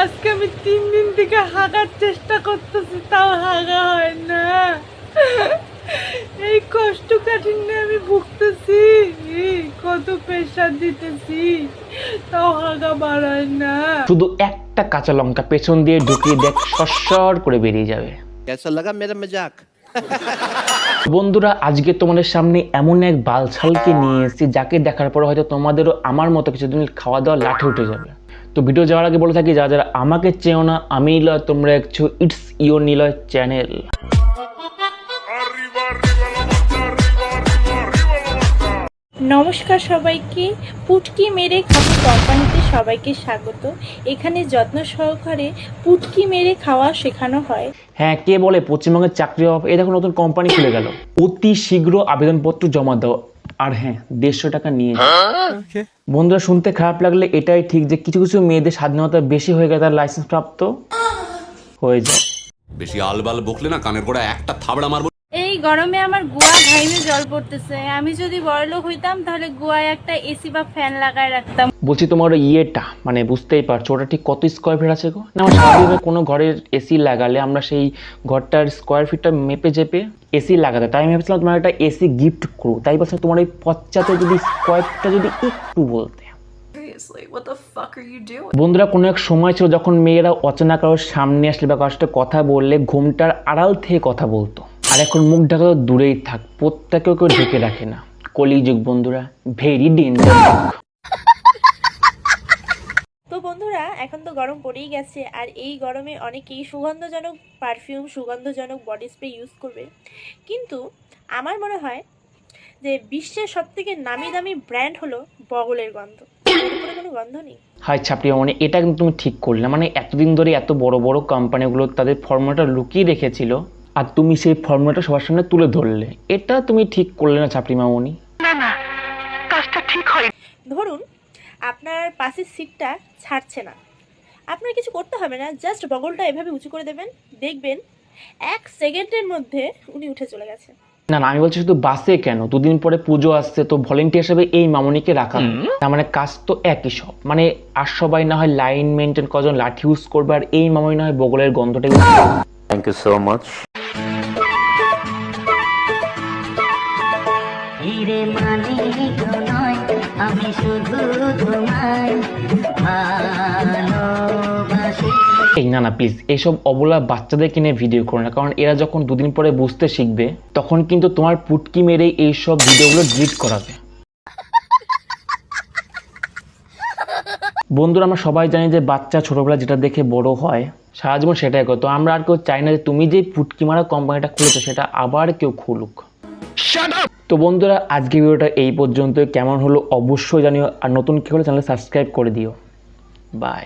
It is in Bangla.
আজকে আমি তিন দিন থেকে হাগার চেষ্টা করতেছি তাও হাগা হয় না। এই কষ্ট কাঠিন্যে আমি ভুগতেছি কত প্রেশার দিতেছি তাও হাগা বাড়ায় না। শুধু একটা কাঁচা লঙ্কা পেছন দিয়ে ঢুকিয়ে দেখ সরসর করে বেরিয়ে যাবে। কেসা লাগা মেরা মজাক বন্ধুরা আজকে তোমাদের সামনে এমন এক বালছালকে নিয়ে এসেছি যাকে দেখার পর হয়তো তোমাদেরও আমার মতো কিছুদিন খাওয়া দাওয়া লাঠে উঠে যাবে। তো ভিডিও যাওয়ার আগে বলে থাকি যারা যারা আমাকে চেও না আমি নিলয় তোমরা একটু ইটস ইও নিলয় চ্যানেল নমস্কার সবাইকে পুটকি মেরে খাব কোম্পানিতে সবাইকে স্বাগত। এখানে যত্ন সহকারে পুটকি মেরে খাওয়া শেখানো হয়। হ্যাঁ কে বলে পশ্চিমবঙ্গের চাকরি অভাব? এই দেখো নতুন কোম্পানি খুলে গেল। অতি শীঘ্র আবেদনপত্র জমা দাও। আর হ্যাঁ দেড়শো টাকা নিয়ে যাও। বন্ধুরা শুনতে খারাপ লাগলে এটাই ঠিক যে কিছু কিছু মেয়েদের স্বাধীনতা বেশি হয়ে গেলে তার লাইসেন্স প্রাপ্ত হয়ে যায়। বেশি আলবাল বকলে না কানের গোড়া একটা থাবড়া মারবো। গরমে আমার গোয়া ঘাইমে জল পড়তেছে। আমি যদি বড়লোক হইতাম তাহলে গোয়ায় একটা এসি বা ফ্যান লাগায় রাখতাম। বলছি তোমার ওই ইয়েটা মানে বুঝতেই পারছ ওটা ঠিক কত স্কোয়ার ফিট আছে গো? না আমার স্বাভাবিকভাবে কোনো ঘরের এসি লাগালে আমরা সেই ঘরটার স্কোয়ার ফিটটা মেপে চেপে এসি লাগাতে তাই আমি ভেবেছিলাম তোমার একটা এসি গিফট করো তাই বলছিলাম তোমার ওই পশ্চাতে যদি স্কোয়ার ফিটটা যদি একটু বলতে? বন্ধুরা কোনো এক সময় ছিল যখন মেয়েরা অচেনা কারোর সামনে আসলে বা কারোর সাথে কথা বললে ঘুমটার আড়াল থেকে কথা বলতো। আর এখন মুখ ঢাকা তো দূরেই থাক প্রত্যেকেও কেউ ঢেকে রাখে না। কলিযুগ বন্ধুরা ভেরি ডেঞ্জার তো বন্ধুরা এখন তো গরম পড়েই গেছে আর এই গরমে অনেকেই সুগন্ধজনক পারফিউম সুগন্ধজনক বডি স্প্রে ইউজ করবে। কিন্তু আমার মনে হয় যে বিশ্বের সবথেকে নামি দামি ব্র্যান্ড হলো বগলের গন্ধ। উপরে কোনো গন্ধ নেই? হাই ছাপড়ি মানে এটা কিন্তু তুমি ঠিক করলে মানে এতদিন ধরে এত বড় বড় কোম্পানিগুলো তাদের ফর্মুলাটা লুকিয়ে রেখেছিল আর তুমি সেই ফর্মুলাটা সবার সামনে তুলে ধরলে। এটা তুমি ঠিক করলে না ছাপড়ি মামনি? ধরুন আপনার পাশের সিটটা ছাড়ছে না। আপনার কিছু করতে হবে না জাস্ট বগলটা এভাবে উঁচু করে দেবেন দেখবেন এক সেকেন্ডের মধ্যে উনি উঠে চলে গেছে। না না আমি বলছি শুধু বাসে কেন? দুদিন পরে পুজো আসছে তো ভলেন্টিয়ার হিসেবে এই মামনিকে রাখা তার মানে কাজ তো একই সব। মানে আর সবাই না হয় লাইন মেনটেন কজন লাঠি ইউজ করবে আর এই মামনি না হয় বগলের গন্ধটা thank you so you much. হিরে মানিক নয় আমি শুধু তোমায় ভালোবাসি। এই না না প্লিজ এইসব অবলা বাচ্চাদের কিনে ভিডিও করো না কারণ এরা যখন দুদিন পরে বুঝতে শিখবে তখন কিন্তু তোমার পুটকি মেরে এইসব ভিডিওগুলো ডিলিট করাবে। বন্ধুরা আমরা সবাই জানি যে বাচ্চা ছোটবেলা যেটা দেখে বড় হয় সারা জীবন সেটাই করতো। আমরা আর কেউ চাই না যে তুমি যে পুটকি মারা কোম্পানিটা খুলেছো সেটা আবার কেউ খুলুক। তো বন্ধুরা আজকে ভিডিওটা এই পর্যন্ত কেমন হলো অবশ্যই জানিও। আর নতুন কী হলে চ্যানেল সাবস্ক্রাইব করে দিও। বাই।